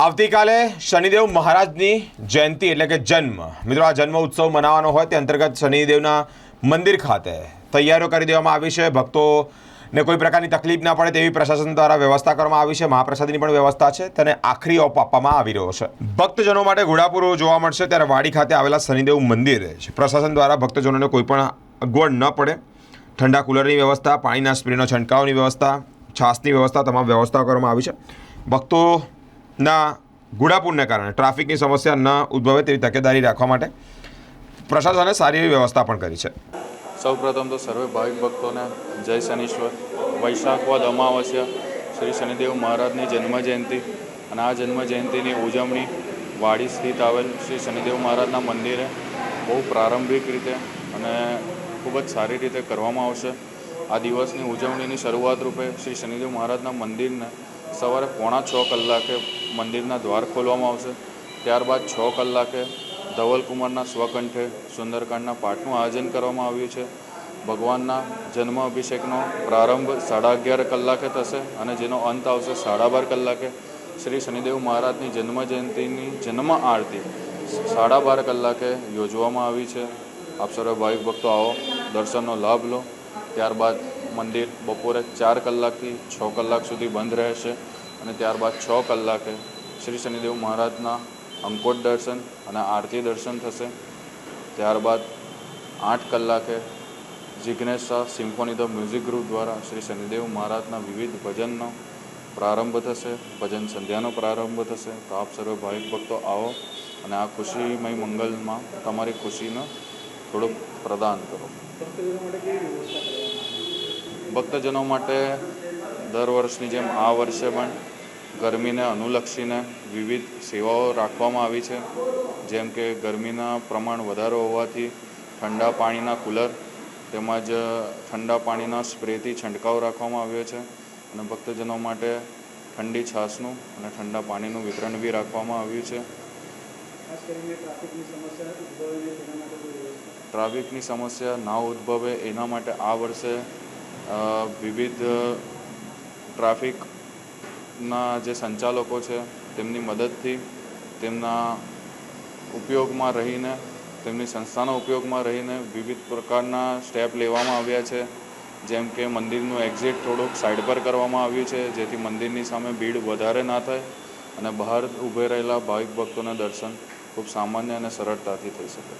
આવતીકાલે શનિદેવ મહારાજની જયંતિ એટલે કે જન્મ. મિત્રો, આ જન્મ ઉત્સવ મનાવવાનો હોય તે અંતર્ગત શનિદેવના મંદિર ખાતે તૈયારીઓ કરી દેવામાં આવી છે. ભક્તોને કોઈ પ્રકારની તકલીફ ના પડે તેવી પ્રશાસન દ્વારા વ્યવસ્થા કરવામાં આવી છે. મહાપ્રસાદની પણ વ્યવસ્થા છે તેને આખરી ઓપ આપવામાં આવી રહ્યો છે. ભક્તજનો માટે ઘોડાપુરો જોવા મળશે ત્યારે વાડી ખાતે આવેલા શનિદેવ મંદિર છે પ્રશાસન દ્વારા ભક્તજનોને કોઈ પણ અગવડ ન પડે. ઠંડા કુલરની વ્યવસ્થા, પાણીના સ્પ્રેનો, છંટકાવની વ્યવસ્થા છાસની વ્યવસ્થા, તમામ વ્યવસ્થા કરવામાં આવી છે. ભક્તોના ગુડાપુરને કારણે. ટ્રાફિકની સમસ્યા ન ઉદ્ભવે તેવી તકેદારી રાખવા માટે પ્રશાસને સારી એવી વ્યવસ્થા પણ કરી છે. સૌપ્રથમ તો સર્વે ભાવિક ભક્તોને જય શનીશ્વર. વૈશાખ વદ અમાવસ્યા શ્રી શનિદેવ મહારાજની જન્મ જયંતિ અને આ જન્મ જયંતિની ઉજવણી વાડી સ્થિત આવેલ શ્રી શનિદેવ મહારાજના મંદિરે બહુ પ્રારંભિક રીતે અને ખૂબ જ સારી રીતે કરવામાં આવશે. આ દિવસની ઉજવણીની શરૂઆત રૂપે શ્રી શનિદેવ મહારાજના મંદિરને સવારે પોણા છ કલાકે મંદિરના દ્વાર ખોલવામાં આવશે. ત્યારબાદ છ કલાકે ધવલકુમારના સ્વકંઠે સુંદરકાંડના પાઠનું આયોજન કરવામાં આવ્યું છે. ભગવાનના જન્મ અભિષેકનો પ્રારંભ સાડા અગિયાર કલાકે થશે અને જેનો અંત આવશે સાડા બાર કલાકે. શ્રી શનિદેવ મહારાજની જન્મ જયંતિની જન્મ આરતી સાડા બાર કલાકે યોજવામાં આવી છે. આપ સર્વે ભાવિક ભક્તો આવો, દર્શનનો લાભ લો. ત્યારબાદ મંદિર બપોરે ચાર કલાકથી છ કલાક સુધી બંધ રહેશે અને ત્યારબાદ છ કલાકે શ્રી શનિદેવ મહારાજના અંકોટ દર્શન અને આરતી દર્શન થશે. ત્યારબાદ આઠ કલાકે Jignesh Shah symphony the music group દ્વારા શ્રી શનિદેવ મહારાજના વિવિધ ભજનનો પ્રારંભ થશે. ભજન સંધ્યાનો પ્રારંભ થશે. તો આપ સર્વે ભાવિક ભક્તો આવો અને આ ખુશીમય મંગલમાં તમારી ખુશીનો થોડુંક પ્રદાન કરો. ભક્તજનો માટે દર વર્ષની જેમ આ વર્ષે પણ ગરમીને અનુલક્ષીને વિવિધ સેવાઓ રાખવામાં આવી છે. જેમ કે ગરમીના પ્રમાણ વધારો હોવાથી ઠંડા પાણીના કુલર તેમજ ઠંડા પાણીના સ્પ્રેથી છંટકાવ રાખવામાં આવ્યો છે અને ભક્તજનો માટે ઠંડી છાશનું અને ઠંડા પાણીનું વિતરણ બી રાખવામાં આવ્યું છે. ટ્રાફિકની સમસ્યા ના ઉદ્ભવે એના માટે આ વર્ષે વિવિધ ટ્રાફિકના જે સંચાલકો છે, તેમની મદદથી તેમના ઉપયોગમાં રહીને, તેમની સંસ્થાના ઉપયોગમાં રહીને વિવિધ પ્રકારના સ્ટેપ લેવામાં આવ્યા છે. જેમ કે મંદિરનું એક્ઝિટ થોડુંક સાઈડ પર કરવામાં આવ્યું છે, જેથી મંદિરની સામે ભીડ વધારે ના થાય અને બહાર ઊભે રહેલા ભાવિક ભક્તોના દર્શન ખૂબ સામાન્ય અને સરળતાથી થઈ શકે.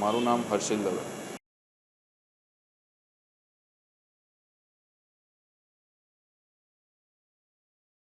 મારું નામ હર્ષિલ દવે.